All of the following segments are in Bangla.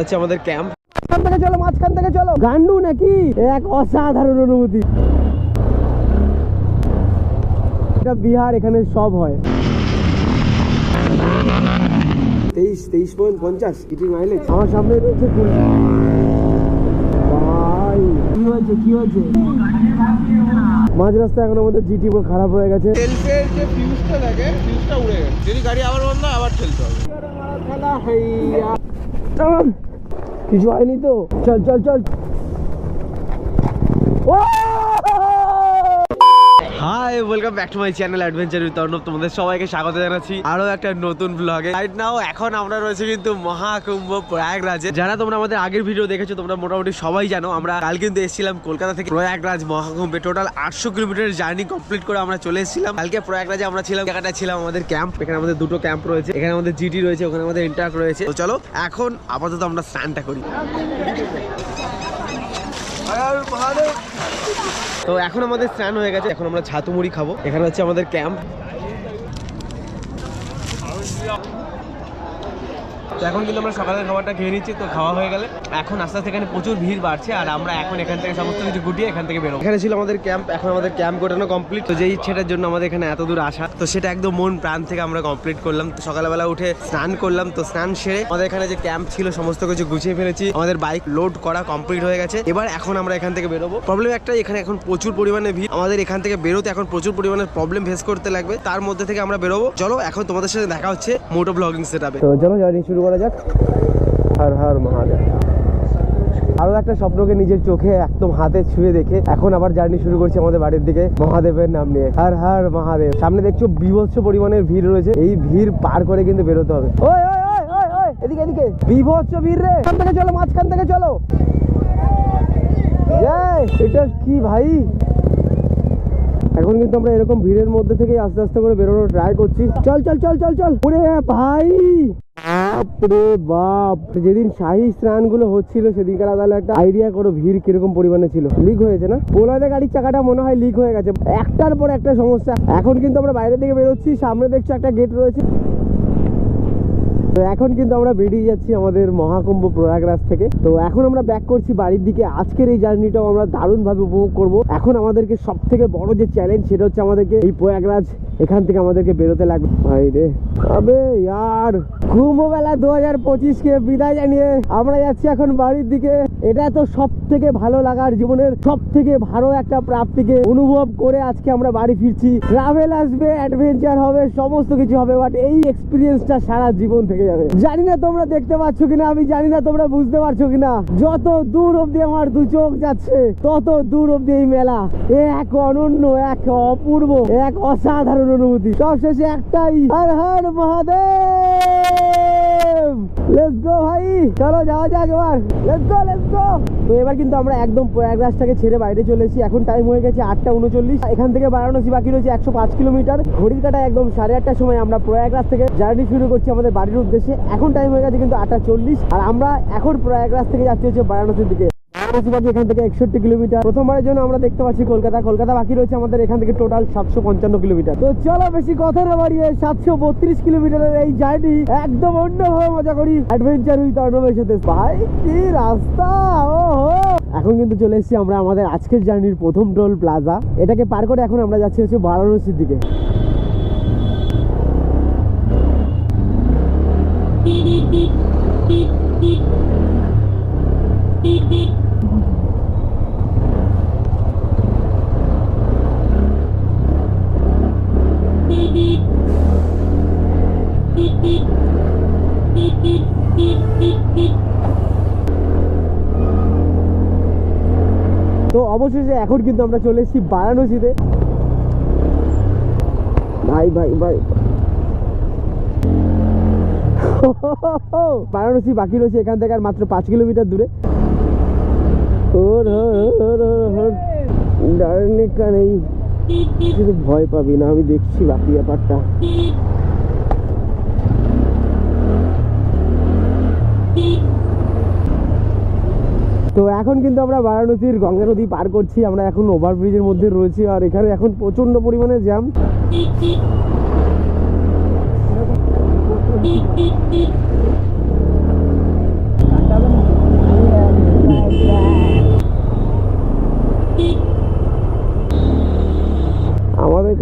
হচ্ছে আমাদের ক্যাম্প মাঝখান থেকে চলো মাঝখান থেকে চলো। গান্ডু নাকি? এক অসাধারণ অনুভূতি। এটা বিহার এখানে সব হয়। তেইশ তেইশ পয়েন্ট পঞ্চাশ ইটি মাইলেজ আমার সামনে রয়েছে ভাই কি হয়েছে কি হয়েছে? মাঝ রাস্তা এখন আমাদের জিটি পুরো খারাপ হয়ে গেছে। সেলফের যে ফিউজটা থাকে ফিউজটা উড়ে গেছে। যদি গাড়ি আবার বন্ধ আবার হবে। কিছু হয়নি তো চল চল চল ও hi welcome back to my channel adventure with Arnab তোমাদের সবাইকে স্বাগত জানাচ্ছি আরও একটা নতুন ব্লগে রাইট নাও এখন আমরা রয়েছে কিন্তু মহাকুম্ভ প্রয়াগরাজে। যারা তোমরা আমাদের আগের ভিডিও দেখেছ, তোমরা মোটামুটি সবাই জানো, আমরা কাল কিন্তু এসেছিলাম কলকাতা থেকে প্রয়াগরাজ মহাকুম্ভে। টোটাল আটশো কিলোমিটার জার্নি কমপ্লিট করে আমরা চলে এসেছিলাম। কালকে প্রয়াগরাজে আমরা ছিলাম, জায়গাটা ছিলাম আমাদের ক্যাম্প এখানে আমাদের দুটো ক্যাম্প রয়েছে। এখানে আমাদের জিটি রয়েছে, ওখানে আমাদের ইন্টার্ক রয়েছে। তো চলো, এখন আপাতত আমরা স্নানটা করি। তো এখন আমাদের স্নান হয়ে গেছে, এখন আমরা ছাতু মুড়ি খাব। এখানে হচ্ছে আমাদের ক্যাম্প। তো এখন কিন্তু আমরা সকালের খাবারটা খেয়ে নিচ্ছি তো খাওয়া হয়ে গেলে। এখন আস্তে আস্তে এখানে প্রচুর ভিড় বাড়ছে আর আমরা এখন এখান থেকে সমস্ত কিছু গুটিয়ে এখান থেকে বেরোবো। এখানে ছিল আমাদের ক্যাম্প এখন আমাদের ক্যাম্প গোটানো কমপ্লিট তো যেই ইচ্ছেটার জন্য আমাদের এখানে এত দূর আসা তো সেটা একদম মন প্রাণ থেকে আমরা কমপ্লিট করলাম। তো সকালবেলা উঠে স্নান করলাম তো স্নান সেরে আমাদের এখানে যে ক্যাম্প ছিল সমস্ত কিছু গুছিয়ে ফেলেছি। আমাদের বাইক লোড করা কমপ্লিট হয়ে গেছে। এবার এখন আমরা এখান থেকে বেরোবো। প্রবলেম একটাই এখানে এখন প্রচুর পরিমাণে ভিড়। আমাদের এখান থেকে বেরোতে এখন প্রচুর পরিমাণে প্রবলেম ফেস করতে লাগবে। তার মধ্যে থেকে আমরা বেরোবো। চলো এখন তোমাদের সাথে দেখা হচ্ছে মোটো ব্লগিং সেট তো চলো জার্নি শুরু করা যাক। হর হর মহাদেব। আরও একটা স্বপ্নকে নিজের চোখে একদম হাতে ছুঁয়ে দেখে এখন আবার জার্নি শুরু করছি আমাদের বাড়ির দিকে মহাদেবের নাম নিয়ে। হর হর মহাদেব। সামনে দেখছ বিভৎস পরিমাণের ভিড় রয়েছে। এই ভিড় পার করে কিন্তু বেরোতে হবে। এদিকে এদিকে। বিভৎস ভিড় রে। এখান থেকে চলো, মাঝখান থেকে চলো। এটা কি ভাই? এখন কিন্তু আমরা এরকম ভিড়ের মধ্যে থেকে আস্তে আস্তে করে বেরোনোর ট্রাই করছি। চল চল চল চল চল। ওরে ভাই! বাপরে বাপ। যেদিন শাহি স্নানগুলো হচ্ছিল, সেদিনকার তাহলে একটা আইডিয়া করো, ভিড় কীরকম পরিমাণে ছিল। লিক হয়েছে না? পোলাতে গাড়ির চাকাটা মনে হয় লিক হয়ে গেছে। একটার পর একটা সমস্যা। এখন কিন্তু আমরা বাইরে থেকে বেরোচ্ছি, সামনে দেখছ একটা গেট রয়েছে। তো এখন কিন্তু আমরা বেরিয়ে যাচ্ছি আমাদের মহাকুম্ভ প্রয়াগরাজ থেকে। তো এখন আমরা ব্যাক করছি বাড়ির দিকে। আজকের এই জার্নিটাও আমরা দারুণভাবে উপভোগ করব। এখন আমাদেরকে সব থেকে বড় যে চ্যালেঞ্জ সেটা হচ্ছে আমাদেরকে এই প্রয়াগরাজ এখান থেকে আমাদেরকে বেরোতে লাগবে। ভাই রে, আবে ইয়ার কুম্ভ মেলা দু হাজার পঁচিশকে বিদায় জানিয়ে আমরা যাচ্ছি এখন বাড়ির দিকে। এটা তো সব থেকে ভালো লাগার জীবনের সব থেকে ভালো একটা প্রাপ্তিকে অনুভব করে আজকে আমরা বাড়ি ফিরছি। ট্রাভেল আসবে অ্যাডভেঞ্চার হবে, সমস্ত কিছু হবে বাট এই এক্সপিরিয়েন্সটা সারা জীবন থেকে যাবে। জানি না তোমরা দেখতে পাচ্ছ কিনা, আমি জানি না তোমরা বুঝতে পারছ কিনা। যত দূর অব্দি আমার দু চোখ যাচ্ছে, তত দূর অব্দি এই মেলা। এ এক অনন্য, এক অপূর্ব, এক অসাধারণ অনুভূতি। সবশেষে একটাই, হর হর মহাদেব! ভাই। চলো, যাওয়া তো এবার কিন্তু আমরা একদম ছেড়ে বাইরে এখন টাইম হয়ে গেছে আটটা উনচল্লিশ। এখান থেকে বাকি রয়েছে একশো পাঁচ কিলোমিটার। কাটা একদম সাড়ে আটটার সময় আমরা থেকে জার্নি শুরু করছি আমাদের বাড়ির উদ্দেশ্যে। এখন টাইম হয়ে গেছে কিন্তু আটটা চল্লিশ। আর আমরা এখন প্রয়াগরাজ থেকে যাচ্ছি হচ্ছে বারাণসীর দিকে। বাকি এখান থেকে একষট্টি কিলোমিটার প্রথমবারের জন্য আমরা দেখতে পাচ্ছি কলকাতা কলকাতা বাকি রয়েছে আমাদের এখান থেকে টোটাল সাতশো পঞ্চান্ন কিলোমিটার তো চলো বেশি কথা না বাড়িয়ে সাতশো বত্রিশ কিলোমিটারের এই জার্নি একদম অন্যভাবে মজা করি অ্যাডভেঞ্চার উইথ অর্ণবের সাথে ভাই কি রাস্তা ও এখন কিন্তু চলে এসেছি আমরা আমাদের আজকের জার্নির প্রথম টোল প্লাজা এটাকে পার করে এখন আমরা যাচ্ছি হচ্ছে বারাণসীর দিকে তো অবশেষে এখন কিন্তু আমরা চলে এসেছি বারাণসীতে। ভাই ভাই ভাই। বারাণসী বাকি রয়েছে এখান থেকে আর মাত্র পাঁচ কিলোমিটার দূরে। ভয় পাবি না, আমি দেখছি বাকি ব্যাপারটা। তো এখন কিন্তু আমরা বারাণসীর গঙ্গা নদী পার করছি, আমরা এখন ওভারব্রিজের মধ্যে রয়েছি আর এখানে এখন প্রচণ্ড পরিমাণে জ্যাম।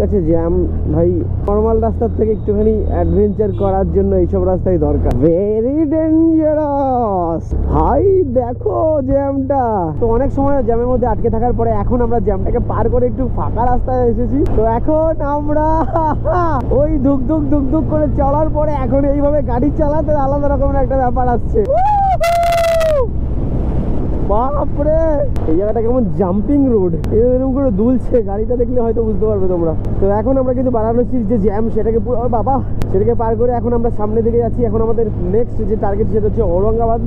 গেছে জ্যাম। ভাই, নর্মাল রাস্তার থেকে একটুখানি অ্যাডভেঞ্চার করার জন্য এইসব রাস্তাই দরকার। ভেরি ডেঞ্জারাস ভাই, দেখো জ্যামটা। তো অনেক সময় জ্যামের মধ্যে আটকে থাকার পরে এখন আমরা জ্যামটাকে পার করে একটু ফাঁকা রাস্তায় এসেছি। তো এখন আমরা ওই ধুক ধুক ধুক ধুক করে চলার পরে এখন এইভাবে গাড়ি চালাতে আলাদা রকমের একটা ব্যাপার আসছে। বাপরে! এই জায়গাটা কেমন জাম্পিং রোড এরকম করে দুলছে, গাড়িটা দেখলে হয়তো বুঝতে পারবে তোমরা। তো এখন আমরা কিন্তু বারাণসীর যে জ্যাম সেটাকে বাবা, সেটাকে পার করে এখন আমরা সামনে দিকে যাচ্ছি। এখন আমাদের নেক্সট যে টার্গেট সেটা হচ্ছে ঔরঙ্গাবাদ।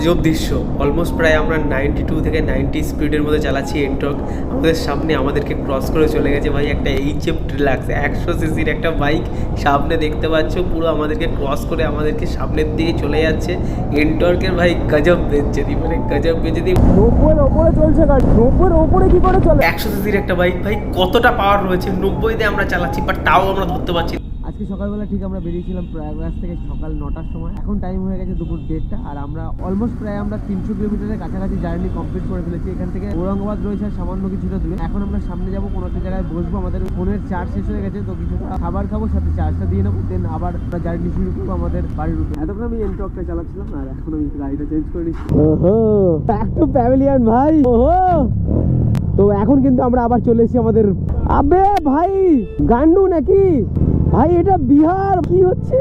আজব দৃশ্য অলমোস্ট প্রায় আমরা নাইনটি টু থেকে নাইনটি স্পিডের মধ্যে চালাচ্ছি এনটক আমাদের সামনে আমাদেরকে ক্রস করে চলে গেছে ভাই একটা এইচ এফ ডিলাক্স একশো সিসির একটা বাইক সামনে দেখতে পাচ্ছ পুরো আমাদেরকে ক্রস করে আমাদেরকে সামনের দিকে চলে যাচ্ছে। এনটর্কের ভাই গজব বেচে মানে গজব বেচে দিই নব্বই ওপরে চলছে গাড়ি নব্বই ওপরে কি করে চলে? একশো সিসির একটা বাইক ভাই কতটা পাওয়ার রয়েছে? নব্বইতে আমরা চালাচ্ছি বাট তাও আমরা ধরতে পারছি। আজকে সকালবেলা ঠিক আমরা বেরিয়েছিলাম প্রয়াগরাজ থেকে সকাল নটার সময়। এখন টাইম হয়ে গেছে দুপুর দেড়টা আর আমরা অলমোস্ট প্রায় আমরা তিনশো কিলোমিটারের কাছাকাছি জার্নি কমপ্লিট করে ফেলেছি। এখান থেকে ঔরঙ্গাবাদ রয়েছে আর সামান্য কিছুটা দূরে। এখন আমরা সামনে যাব, কোনো একটা জায়গায় বসবো। আমাদের ফোনের চার্জ শেষ হয়ে গেছে, তো কিছুটা খাবার খাব, সাথে চার্জটা দিয়ে নেব দেন আবার আমরা জার্নি শুরু করব আমাদের বাড়ির রুটে এতক্ষণ আমি এনটকটা চালাচ্ছিলাম আর এখন আমি গাড়িটা চেঞ্জ করে নিচ্ছি। ভাই তো এখন কিন্তু আমরা আবার চলে এসেছি আমাদের আবে ভাই, গান্ডু নাকি? ভাই, এটা বিহার, কি হচ্ছে?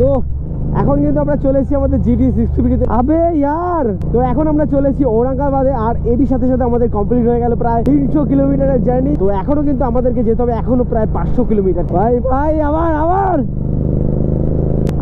তো এখন কিন্তু আমরা চলে এসেছি আমাদের জিডি সিক্সটি ফিটিতে আবে ইয়ার, তো এখন আমরা চলে এসেছি ঔরঙ্গাবাদে, আর এরই সাথে সাথে আমাদের কমপ্লিট হয়ে গেল প্রায় তিনশো কিলোমিটারের জার্নি তো এখনও কিন্তু আমাদেরকে যেতে হবে এখনও প্রায় পাঁচশো কিলোমিটার। ভাই ভাই, আবার আবার!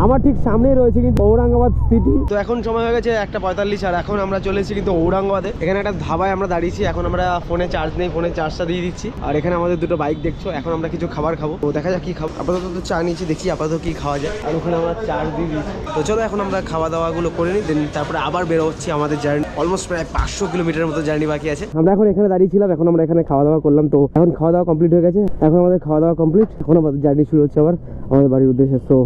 আমার ঠিক সামনেই রয়েছে কিন্তু ঔরঙ্গাবাদ সিটি তো এখন সময় হয়ে গেছে একটা পঁয়তাল্লিশ আর এখন আমরা চলে এসেছি কিন্তু ঔরঙ্গাবাদে। এখানে একটা ধাবায় আমরা দাঁড়িয়েছি এখন আমরা ফোনে চার্জ নেই ফোনে চার্জটা দিয়ে দিচ্ছি। আর এখানে আমাদের দুটো বাইক দেখছ এখন আমরা কিছু খাবার খাব। তো দেখা যাক কি খাব। আপাতত তো চা নিয়েছি দেখি আপাতত কি খাওয়া যায়। আর ওখানে আমরা চার্জ দিয়ে দিচ্ছি তো চলো এখন আমরা খাওয়া দাওয়াগুলো করে নিই দেন তারপরে আবার বেরো হচ্ছি আমাদের জার্নি অলমোস্ট প্রায় পাঁচশো কিলোমিটার মতো জার্নি বাকি আছে। আমরা এখন এখানে দাঁড়িয়েছিলাম এখন আমরা এখানে খাওয়া দাওয়া করলাম। তো এখন খাওয়া দাওয়া কমপ্লিট হয়ে গেছে। এখন আমাদের খাওয়া দাওয়া কমপ্লিট এখন আমাদের জার্নি শুরু হচ্ছে আবার আমাদের বাড়ির উদ্দেশ্যে। তো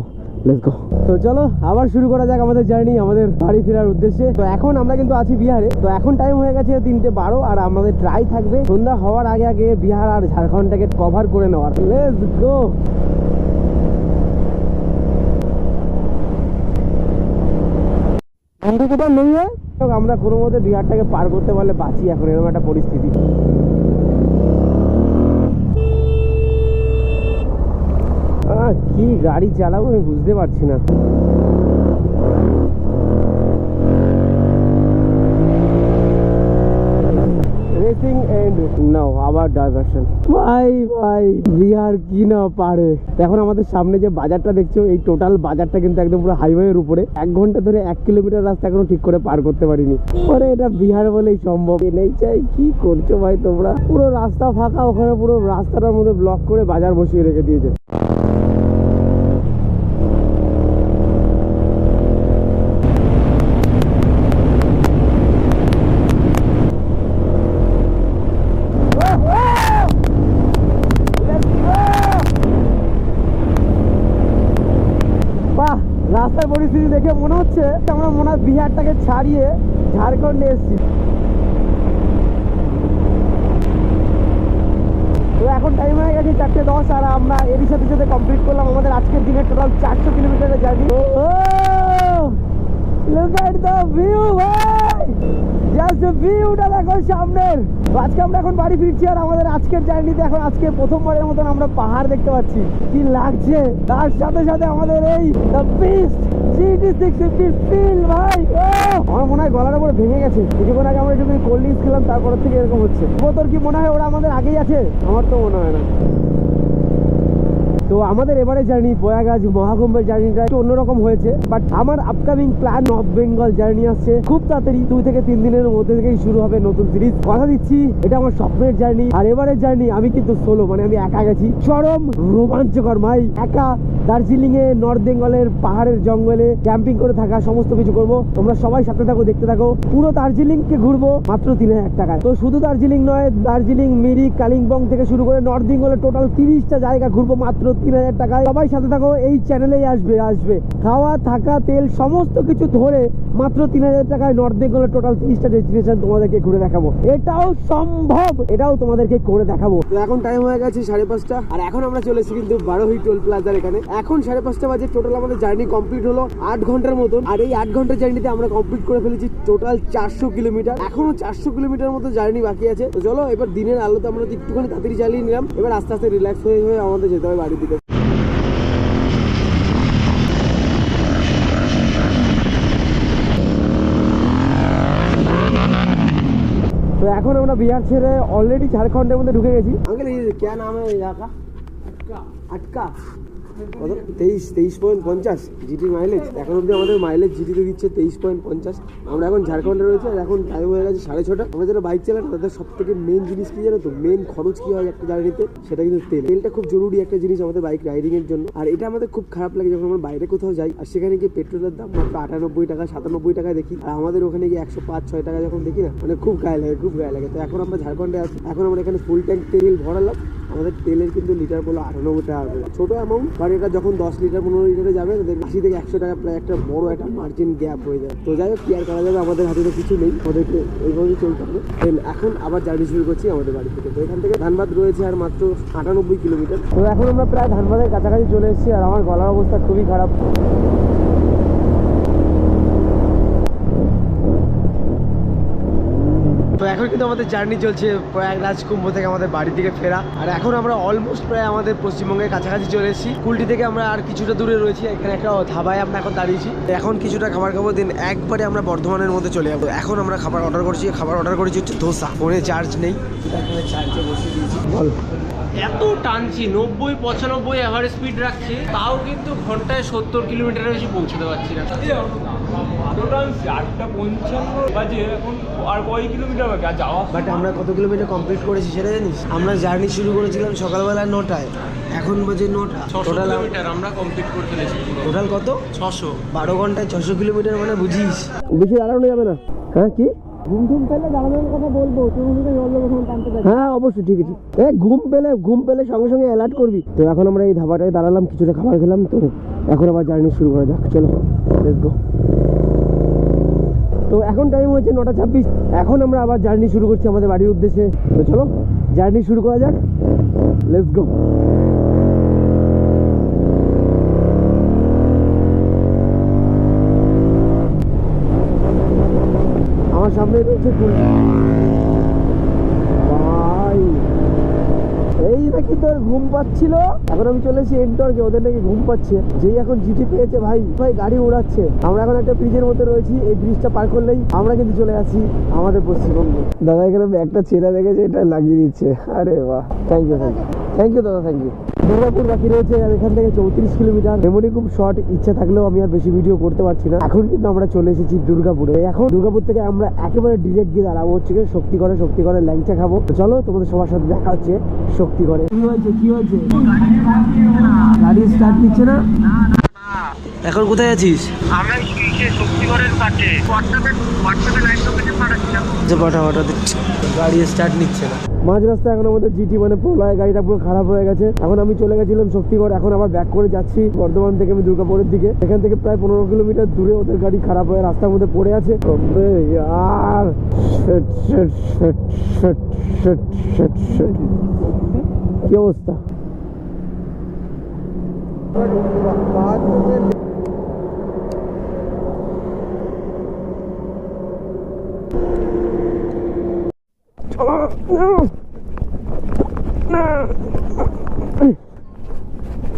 তো চলো, আবার শুরু করা যাক আমাদের জার্নি আমাদের বাড়ি ফেরার উদ্দেশ্যে। তো এখন আমরা কিন্তু আছি বিহারে। তো এখন টাইম হয়ে গেছে তিনটে বারো, আর আমাদের ট্রাই থাকবে সন্ধ্যা হওয়ার আগে আগে বিহার আর ঝাড়খণ্ডটাকে কভার করে নেওয়ার। লেটস গো অন্ধকার আমরা কোনো মতে বিহারটাকে পার করতে পারলে বাঁচি এখন, এরকম একটা পরিস্থিতি। কি গাড়ি চালাবো আমি বুঝতে পারছি না। রেসিং এন্ড নাও আবার ভাই ভাই, বিহার কি না আমাদের সামনে যে বাজারটা এই টোটাল বাজারটা কিন্তু একদম পুরো উপরে। এক ঘণ্টা ধরে এক কিলোমিটার রাস্তা এখনও ঠিক করে পার করতে পরে এটা বিহার বলেই সম্ভব। নেই, চাই, কি করছ ভাই তোমরা? পুরো রাস্তা ফাঁকা, ওখানে পুরো রাস্তাটার মধ্যে ব্লক করে বাজার বসিয়ে রেখে দিয়েছে বাহ রাস্তার পরিস্থিতি দেখে মনে হচ্ছে আমরা মনে হয় বিহারটাকে ছাড়িয়ে ঝাড়খণ্ডে এসেছি। তো এখন টাইম হয়ে গেছে চারটে দশ আর আমরা এরই সাথে সাথে কমপ্লিট করলাম। আমাদের আজকের দিনে টোটাল চারশো কিলোমিটারের যাবি লুক এট দ্য ভিউ ভাই! বাড়ি কি লাগছে? তার সাথে সাথে আমাদের এই! আমার মনে হয় গলার ভেঙে গেছে। আমরা একটু খেলাম, তারপর থেকে এরকম হচ্ছে। তোর কি মনে হয় ওরা আমাদের আগেই আছে? আমার তো মনে হয় না। তো আমাদের এবারে জার্নি প্রয়াগরাজ মহাকুম্ভের জার্নিটা একটু অন্যরকম হয়েছে বাট আমার upcoming plan north Bengal journey আসছে খুব তাড়াতাড়ি, দুই থেকে তিন দিনের মধ্যে থেকেই শুরু হবে নতুন সিরিজ কথা দিচ্ছি, এটা আমার স্বপ্নের জার্নি আর এবারের জার্নি আমি কিন্তু সোলো মানে আমি একা গেছি। চরম রোমাঞ্চকর ভাই একা দার্জিলিং এ নর্থ বেঙ্গলের পাহাড়ের জঙ্গলে ক্যাম্পিং করে থাকা, সমস্ত কিছু করব। তোমরা সবাই সাথে থাকো, দেখতে থাকো। পুরো দার্জিলিং কে ঘুরবো মাত্র তিন হাজার টাকায়। তো শুধু দার্জিলিং নয়, দার্জিলিং, মিরিক, কালিম্পং থেকে শুরু করে নর্থ বেঙ্গলের টোটাল তিরিশটা জায়গা ঘুরবো মাত্র তিন হাজার টাকায়। সবাই সাথে থাকো, এই চ্যানেলেই আসবে আসবে। খাওয়া, থাকা, তেল, সমস্ত কিছু ধরে মাত্র তিন হাজার টাকায় নর্থ বেঙ্গলের টোটাল তিরিশটা ডেস্টিনেশন তোমাদেরকে ঘুরে দেখাবো। এটাও সম্ভব! এটাও তোমাদেরকে করে দেখাবো। তো এখন টাইম হয়ে গেছে সাড়ে পাঁচটা। আর এখন আমরা চলে এসেছি কিন্তু বারোহি টোল প্লাজার এখানে। এখন সাড়ে পাঁচটা বাজে টোটাল আমাদের জার্নি কমপ্লিট হলো আট ঘণ্টার মতন। আর এই আট ঘণ্টার জার্নিতে আমরা কমপ্লিট করে ফেলেছি টোটাল চারশো কিলোমিটার। এখনও চারশো কিলোমিটার মতো জার্নি বাকি আছে। চলো, এবার দিনের আলোতে আমরা একটুখানি তাড়াতাড়ি চালিয়ে নিলাম। এবার আস্তে আস্তে রিল্যাক্স হয়ে হয়ে আমাদের যেতে হবে বাড়ির দিকে তো এখন আমরা বিহার ছেড়ে অলরেডি ঝাড়খণ্ডের মধ্যে ঢুকে গেছি। আঙ্কেল কে নাম আটকা। আটকা? কত? তেইশ তেইশ পয়েন্ট পঞ্চাশ জিটি মাইলেজ এখন অবধি আমাদের মাইলেজ জিটিতে দিচ্ছে তেইশ পয়েন্ট পঞ্চাশ। আমরা এখন ঝাড়খণ্ডে রয়েছে আর এখন টাইম হয়ে গেছে সাড়ে ছটা। আমরা যারা বাইক চালান, তাদের সব থেকে মেন জিনিস কি জানো তো? মেন খরচ কি হয় একটা জার্নিতে সেটা কিন্তু তেল। তেলটা খুব জরুরি একটা জিনিস আমাদের বাইক রাইডিং এর জন্য। আর এটা আমাদের খুব খারাপ লাগে যখন আমরা বাইরে কোথাও যাই, আর সেখানে গিয়ে পেট্রোলের দাম মাত্র আটানব্বই টাকা, সাতানব্বই টাকা দেখি। আর আমাদের ওখানে গিয়ে একশো পাঁচ, ছয় টাকা যখন দেখি না মানে খুব গায়ে লাগে, খুব গায়ে লাগে। তো এখন আমরা ঝাড়খণ্ডে আছি। এখন আমরা এখানে ফুল ট্যাঙ্ক তেল ভরালাম। আমাদের তেলের কিন্তু লিটার বলো আটানব্বই টাকা করে। ছোট অ্যামাউন্ট বাট এটা যখন দশ লিটার, পনেরো লিটারে যাবে দেখবেন আশি থেকে একশো টাকা প্রায় একটা বড় একটা মার্জিন গ্যাপ হয়ে যায়। তো যাই হোক, কি আর করা যাবে? আমাদের হাতে তো কিছু নেই। আমাদেরকে এইভাবেই চলতে হবে। Then এখন আবার জার্নি শুরু করছি আমাদের বাড়ি থেকে। তো এখান থেকে ধানবাদ রয়েছে আর মাত্র আটানব্বই কিলোমিটার। তো এখন আমরা প্রায় ধানবাদের কাছাকাছি চলে এসেছি আর আমার গলার অবস্থা খুবই খারাপ। কিন্তু আমাদের জার্নি চলছে প্রয়াগরাজ কুম্ভ থেকে আমাদের বাড়ি থেকে ফেরা। আর এখন আমরা অলমোস্ট প্রায় আমাদের পশ্চিমবঙ্গের কাছাকাছি চলে এসেছি। কুলটি থেকে আমরা আর কিছুটা দূরে রয়েছি, এখানে একটা ধাবায় আমরা এখন দাঁড়িয়েছি। এখন কিছুটা খাবার খাব দিন একবারে আমরা বর্ধমানের মধ্যে চলে যাব। এখন আমরা খাবার অর্ডার করছি, খাবার অর্ডার করেছি হচ্ছে ধোসা। ফোনে চার্জ নেই। এত টানছি, নব্বই, পঁচানব্বই অ্যাভারেজ স্পিড রাখছি, তাও কিন্তু ঘন্টায় সত্তর কিলোমিটারের বেশি পৌঁছতে পারছি না। আটটা পঞ্চান্ন বাজে এখন আর কয় কিলোমিটার বাকি? আর যাওয়া বাট আমরা কত কিলোমিটার কমপ্লিট করেছি সেটা জানিস? আমরা জার্নি শুরু করেছিলাম সকালবেলা নটায়। এখন বাজে নটা। টোটাল কিলোমিটার আমরা কমপ্লিট করে ফেলেছি টোটাল কত? ছশো। বারো ঘন্টায় ছশো কিলোমিটার মানে বুঝিস? বেশি দাঁড়ানো যাবে না। হ্যাঁ কি? ঘুম ঘুম পেলে দাঁড়ানোর কথা বলব। হ্যাঁ অবশ্যই ঠিক আছে। এ ঘুম পেলে ঘুম পেলে সঙ্গে সঙ্গে অ্যালার্ট করবি। তো এখন আমরা এই ধাবাটায় দাঁড়ালাম কিছুটা খাবার খেলাম তো এখন আবার জার্নি শুরু করা যাক। চলো লেটস গো তো এখন টাইম হয়েছে নটা ছাব্বিশ। এখন আমরা আবার জার্নি শুরু করছি আমাদের বাড়ির উদ্দেশ্যে। তো চলো জার্নি শুরু করা যাক। লেটস গো আমার সামনে রয়েছে কুল ভাই এই নাকি তোর ঘুম পাচ্ছিল? এখন আমি চলে এসেছি এন্টরকে ওদের নাকি ঘুম পাচ্ছে। যেই এখন জিটি পেয়েছে ভাই ভাই গাড়ি উড়াচ্ছে। আমরা এখন একটা ব্রিজের মধ্যে রয়েছি, এই ব্রিজটা পার করলেই আমরা কিন্তু চলে আসি আমাদের পশ্চিমবঙ্গে। দাদা, এখানে একটা ছেলে দেখেছে, এটা লাগিয়ে দিচ্ছে। আরে বাহ। Thank you thank you thank you দাদা থ্যাংক ইউ দুর্গাপুর বাকি রয়েছে এখান থেকে চৌত্রিশ কিলোমিটার। মেমোরি খুব শর্ট ইচ্ছা থাকলেও আমি আর বেশি ভিডিও করতে পারছি না। এখন কিন্তু আমরা চলে এসেছি দুর্গাপুরে। এখন দুর্গাপুর থেকে আমরা একেবারে ডিরেক্ট গিয়ে দাঁড়াবো হচ্ছে গিয়ে শক্তিগড়ে শক্তিগড়ে ল্যাংচা খাব। চলো তোমাদের সবার সাথে দেখা হচ্ছে শক্তিগড়ে। কি হয়েছে কি হয়েছে? গাড়ি স্টার্ট নিচ্ছে না? এখন কোথায় আছিস? আমরা শক্তিগড়ের কাছে। হোয়াটসঅ্যাপে হোয়াটসঅ্যাপে লাইভ লোকেশন পাঠাচ্ছিলাম যে পাঠা পাঠা দিচ্ছে। গাড়ি স্টার্ট নিচ্ছে না। মাঝ রাস্তায় এখন আমাদের জিটি মানে প্রলয় গাড়িটা পুরো খারাপ হয়ে গেছে। এখন আমি চলে গেছিলাম শক্তিগড় এখন আবার ব্যাক করে যাচ্ছি বর্ধমান থেকে আমি দুর্গাপুরের দিকে। এখান থেকে প্রায় পনেরো কিলোমিটার দূরে ওদের গাড়ি খারাপ হয়ে রাস্তার মধ্যে পড়ে আছে। তবে ইয়ার shit,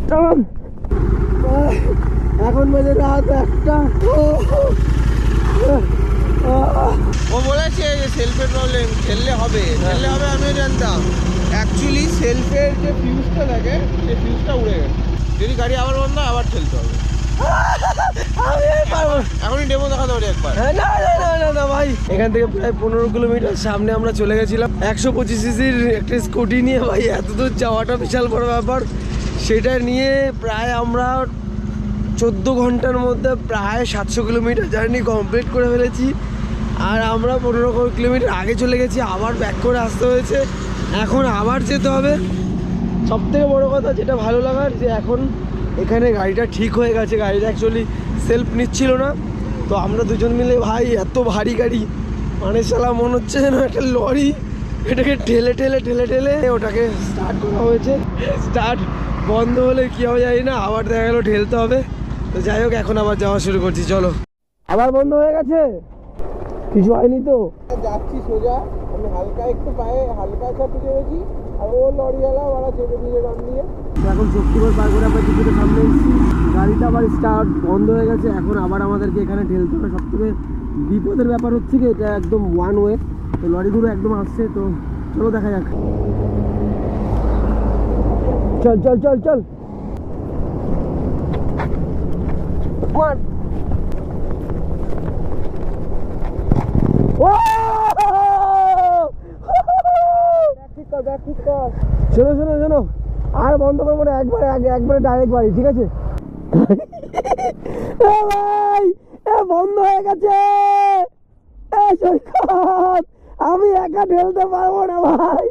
চলুন এখন বাজে রাত একটা। ও বলেছে যে সেলফের প্রবলেম খেললে হবে। খেললে হবে আমিও জানতাম। অ্যাকচুয়ালি সেলফের যে ফিউজটা থাকে সেই ফিউজটা উড়ে গেছে। যদি গাড়ি আবার বন্ধ আবার ঠেলতে হবে। এখনই ডেমো দেখাতে পারি একবার। না না না না না ভাই। এখান থেকে প্রায় পনেরো কিলোমিটার সামনে আমরা চলে গেছিলাম। একশো পঁচিশ সিসির একটা স্কুটি নিয়ে ভাই এত দূর যাওয়াটা বিশাল বড় ব্যাপার। সেটা নিয়ে প্রায় আমরা চোদ্দ ঘণ্টার মধ্যে প্রায় সাতশো কিলোমিটার জার্নি কমপ্লিট করে ফেলেছি। আর আমরা পনেরো কিলোমিটার আগে চলে গেছি আবার ব্যাক করে আসতে হয়েছে। এখন আবার যেতে হবে। সব থেকে বড়ো কথা যেটা ভালো লাগার যে এখন এখানে গাড়িটা ঠিক হয়ে গেছে, গাড়িটা অ্যাকচুয়ালি সেলফ নিচ্ছিল না। তো আমরা দুজন মিলে, ভাই, এত ভারী গাড়ি। মানে সালা মনে হচ্ছে যেন একটা লরি। এটাকে ঠেলে ঠেলে ঠেলে ঠেলে ওটাকে স্টার্ট করা হয়েছে। স্টার্ট বন্ধ হলে কী হবে জানি না, আবার দেখা গেলো ঠেলতে হবে। তো যাই হোক, এখন আবার যাওয়া শুরু করছি, চলো। আবার বন্ধ হয়ে গেছে? কিছু হয়নি তো? যাচ্ছি সোজা, আমি হালকা একটু পায়ে, হালকা চাপে আর ও লরিওয়ালা ওরা চেপে দিয়ে গান দিয়ে এখন শক্তিগড় পার করে আমরা কিছুটা সামনে এসেছি। গাড়িটা আবার স্টার্ট বন্ধ হয়ে গেছে। এখন আবার আমাদেরকে এখানে ঠেলতে হবে। সব বিপদের ব্যাপার হচ্ছে কি, এটা একদম ওয়ান ওয়ে তো লরিগুলো একদম আসছে, তো চলো দেখা যাক। চল চল চল চল। মার শোনো শোনো শোনো। আর বন্ধ করব না, একবারে আগে, একবারে ডাইরেক্ট বাড়ি, ঠিক আছে? ভাই বন্ধ হয়ে গেছে। আমি একা ঢেলতে পারব না ভাই।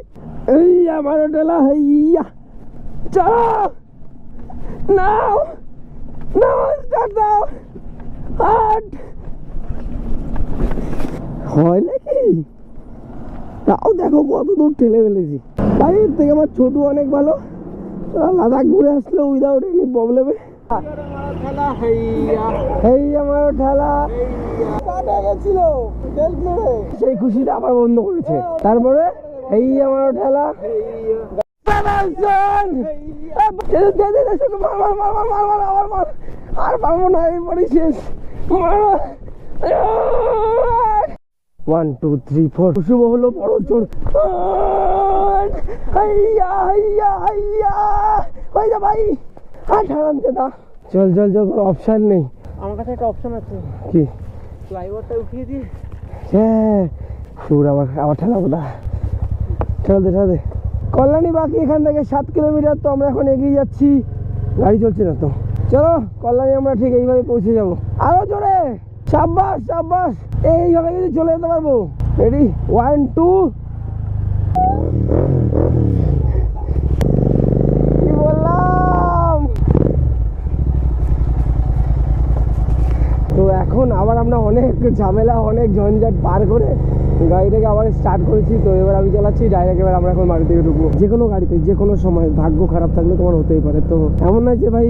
এই আমারও ঢেলা হইয়া চলো। নাও নাও স্টার্ট দাও। হাট। হয় নাকি? তাও দেখো কত দূর ঠেলে ফেলেছি। ভাই, এর থেকে আমার ছোট অনেক ভালো। লাদাখ ঘুরে আসলো উইদাউট এনি প্রবলেমে এই আমার ঠেলা। সেই খুশিতে আবার বন্ধ করেছে। তারপরে এই আমার ঠেলা। আর পারব না এরপরে শেষ। One two three four Shubho হলো বড় চোর। হাইয়া হাইয়া হাইয়া। হয়ে যা ভাই আর ঠাড়ান দা। চল চল চল কোনো অপশন নেই। আমার কাছে একটা অপশন আছে। কি? ফ্লাইওভারটা উঠিয়ে দিই। হ্যাঁ। সুর আবার আবার ঠেলাবো না ঠেলা দে ঠেলা দে। কল্যাণী বাকি এখান থেকে সাত কিলোমিটার তো আমরা এখন এগিয়ে যাচ্ছি। গাড়ি চলছে না তো। চলো কল্যাণী আমরা ঠিক এইভাবে পৌঁছে যাব। আরও জোরে! সাব্বাস সাব্বাস! এইভাবে কিন্তু চলে যেতে পারব। রেডি ওয়ান টু বললাম? তো এখন আবার আমরা অনেক ঝামেলা, অনেক ঝঞ্ঝাট পার করে গাড়িটাকে আবার স্টার্ট করেছি। তো এবার আমি চালাচ্ছি ডাইরেক্ট এবার আমরা এখন বাড়ি থেকে ঢুকবো। যে কোনো গাড়িতে যে কোনো সময়, ভাগ্য খারাপ থাকলে তোমার হতেই পারে। তো এমন নয় যে ভাই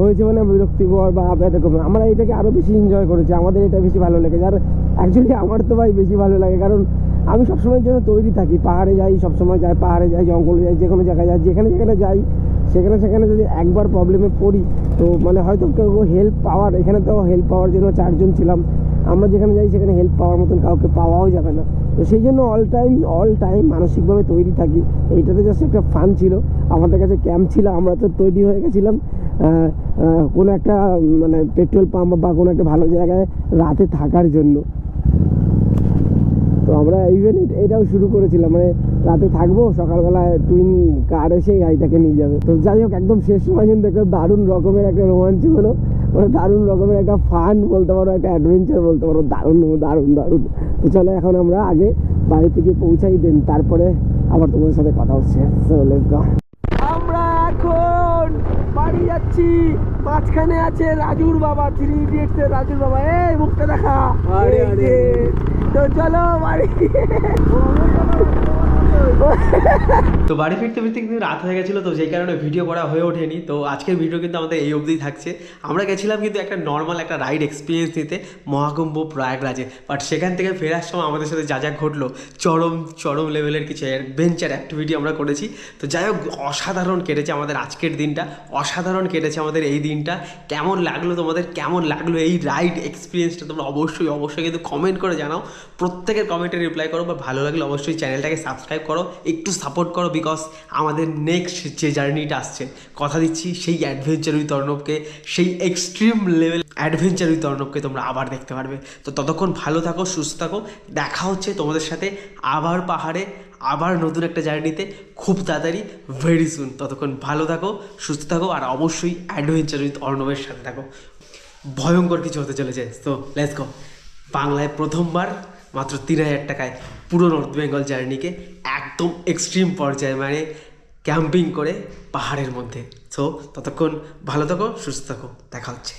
হয়েছে মানে বিরক্তিকর বা এরকম আমরা এটাকে আরও বেশি এনজয় করেছি, আমাদের এটা বেশি ভালো লেগেছে। আর অ্যাকচুয়ালি আমার তো ভাই বেশি ভালো লাগে, কারণ আমি সবসময়ের জন্য তৈরি থাকি। পাহাড়ে যাই, সবসময় যাই, পাহাড়ে যাই, জঙ্গলে যাই যে কোনো জায়গায় যাই, যেখানে যেখানে যাই, সেখানে সেখানে যদি একবার প্রবলেমে পড়ি তো মানে হয়তো কেউ হেল্প পাওয়ার, এখানে তো হেল্প পাওয়ার জন্য চারজন ছিলাম। আমরা যেখানে যাই সেখানে হেল্প পাওয়ার মতন কাউকে পাওয়াও যাবে না। তো সেই জন্য অল টাইম অল টাইম মানসিকভাবে তৈরি থাকি। এইটাতে জাস্ট একটা ফান ছিল। আমাদের কাছে ক্যাম্প ছিল, আমরা তো তৈরি হয়ে গেছিলাম। কোনো একটা মানে পেট্রোল পাম্প বা কোনো একটা ভালো জায়গায় রাতে থাকার জন্য। তো আমরা ইভেন এটাও শুরু করেছিলাম মানে রাতে থাকব সকালবেলা টুইন কার এসে গাড়িটাকে নিয়ে যাবে। তো যাই হোক, একদম শেষ সময় কিন্তু একটা দারুণ রকমের একটা রোমাঞ্চ হলো মানে দারুণ রকমের একটা ফান বলতে পারো, একটা অ্যাডভেঞ্চার বলতে পারো, দারুণ দারুণ দারুণ। তো চলো এখন আমরা আগে বাড়ি থেকে পৌঁছাই দেন তারপরে আবার তোমাদের সাথে কথা হচ্ছে চলে আমরা এখন বাড়ি যাচ্ছি। মাঝখানে আছে রাজুর বাবা থ্রি ইডিয়েটস রাজুর বাবা। এই মুখটা দেখা। তো চলো বাড়ি। তো বাড়ি ফিরতে ফিরতে কিন্তু রাত হয়ে গেছিল, তো যেই কারণে ভিডিও করা হয়ে ওঠেনি। তো আজকের ভিডিও কিন্তু আমাদের এই অবধি থাকছে। আমরা গেছিলাম কিন্তু একটা নর্মাল একটা রাইড এক্সপিরিয়েন্স নিতে মহাকুম্ভ প্রয়াগরাজে। বাট সেখান থেকে ফেরার সময় আমাদের সাথে যা যা ঘটলো, চরম চরম লেভেলের কিছু অ্যাডভেঞ্চার অ্যাক্টিভিটি আমরা করেছি। তো যাই হোক, অসাধারণ কেটেছে আমাদের আজকের দিনটা, অসাধারণ কেটেছে আমাদের এই দিনটা। কেমন লাগল তোমাদের? কেমন লাগল এই রাইড এক্সপিরিয়েন্সটা তোমরা অবশ্যই অবশ্যই কিন্তু কমেন্ট করে জানাও। প্রত্যেকের কমেন্টে রিপ্লাই করো, বা ভালো লাগলে অবশ্যই চ্যানেলটাকে সাবস্ক্রাইব করো, একটু সাপোর্ট করো বিকজ আমাদের নেক্সট যে জার্নিটা আসছে, কথা দিচ্ছি, সেই অ্যাডভেঞ্চার উইথ অর্ণবকে সেই এক্সট্রিম লেভেল অ্যাডভেঞ্চার উইথ অর্ণবকে তোমরা আবার দেখতে পারবে। তো ততক্ষণ ভালো থাকো, সুস্থ থাকো, দেখা হচ্ছে তোমাদের সাথে আবার পাহাড়ে, আবার নতুন একটা জার্নিতে খুব তাড়াতাড়ি ভেরি সুন ততক্ষণ ভালো থাকো, সুস্থ থাকো, আর অবশ্যই অ্যাডভেঞ্চার উইথ অর্ণবের সাথে থাকো। ভয়ঙ্কর কিছু হতে চলেছে তো লেটস গো বাংলায় প্রথমবার মাত্র তিন হাজার টাকায় পুরো নর্থ বেঙ্গল জার্নিকে একদম এক্সট্রিম পর্যায়ে মানে ক্যাম্পিং করে পাহাড়ের মধ্যে। সো ততক্ষণ ভালো থাকো, সুস্থ থাকো। দেখা হচ্ছে।